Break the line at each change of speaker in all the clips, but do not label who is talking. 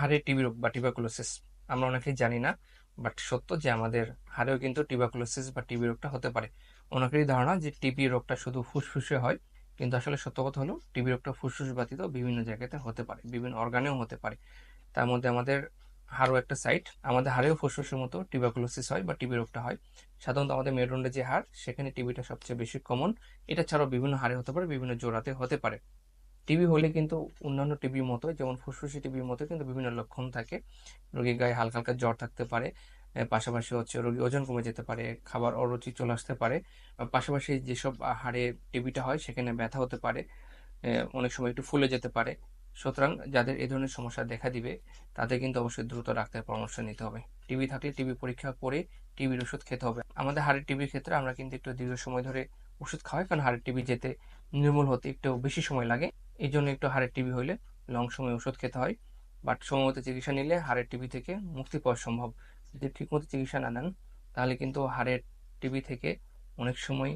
হাড়ে টিবি রোগ বা টিবাকুলোসিস আমরা অনেকেই জানি না বাট সত্য যে আমাদের হাড়েও কিন্তু টিবাকুলোসিস বা টিবি রোগটা হতে পারে। অনেকেরই ধারণা যে টিবি রোগটা শুধু ফুসফুসে হয়, কিন্তু আসলে সত্য কথা হলো টিবি রোগটা ফুসফুস ব্যতীত বিভিন্ন জায়গাতে হতে পারে, বিভিন্ন অর্গানেও হতে পারে। তার মধ্যে আমাদের হাড়ও একটা সাইট আমাদের হাড়েও ফুসফুসের মতো টিবাকুলোসিস হয় বা টিবি রোগটা হয়। সাধারণত আমাদের মেরুদণ্ডে যে হাড়, সেখানে টিবিটা সবচেয়ে বেশি কমন এটা ছাড়াও বিভিন্ন হাড়ে হতে পারে, বিভিন্ন জোড়াতে হতে পারে। টিবি হলে কিন্তু অন্যান্য টিবির মতো যেমন ফুসফুসি টিবির মতো কিন্তু বিভিন্ন লক্ষণ থাকে। রোগীর গায়ে হালকা হালকা জ্বর থাকতে পারে পাশাপাশি হচ্ছে রোগী ওজন কমে যেতে পারে, খাবার অরুচি চলে আসতে পারে পাশাপাশি যেসব হাড়ে টিবিটা হয় সেখানে ব্যথা হতে পারে অনেক সময় একটু ফুলে যেতে পারে। সুতরাং যাদের এই ধরনের সমস্যা দেখা দিবে, তাদের কিন্তু অবশ্যই দ্রুত ডাক্তারের পরামর্শ নিতে হবে। টিবি থাকলে টিবি পরীক্ষা করে টিবির ওষুধ খেতে হবে। আমাদের হাড়ের টিবির ক্ষেত্রে আমরা কিন্তু একটু দীর্ঘ সময় ধরে ওষুধ খাওয়াই, কারণ হাড়ের টিবি যেতে নির্মূল হতে একটু বেশি সময় লাগে। এই জন্য একটু হাড়ের টিবি হইলে লং সময় ওষুধ খেতে হয় বাট সময়মতো চিকিৎসা নিলে হাড়ের টিবি থেকে মুক্তি পাওয়া সম্ভব। যদি ঠিকমতো চিকিৎসা না নেন, তাহলে কিন্তু হাড়ের টিবি থেকে অনেক সময়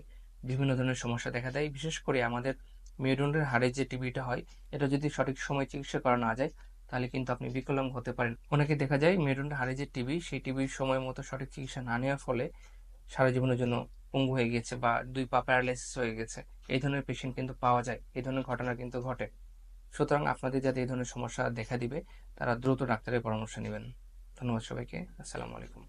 বিভিন্ন ধরনের সমস্যা দেখা দেয়। বিশেষ করে আমাদের মেরুদণ্ডের হাড়ের যে টিবিটা হয়, এটা যদি সঠিক সময় চিকিৎসা করা না যায়, তাহলে কিন্তু আপনি বিকলাঙ্গ হতে পারেন। অনেকে দেখা যায় মেরুদণ্ডের হাড়ে যে টিবি, সেই টিবির সময় মতো সঠিক চিকিৎসা না নেওয়ার ফলে সারা জীবনের জন্য পঙ্গু হয়ে গেছে বা দুই পা প্যারালাইসিস হয়ে গেছে। এই ধরনের পেশেন্ট কিন্তু পাওয়া যায়, এই ধরনের ঘটনা কিন্তু ঘটে। সুতরাং আপনাদের যাতে এই ধরনের সমস্যা দেখা দিবে, তারা দ্রুত ডাক্তারের পরামর্শ নেবেন। ধন্যবাদ সবাইকে। আসসালামু আলাইকুম।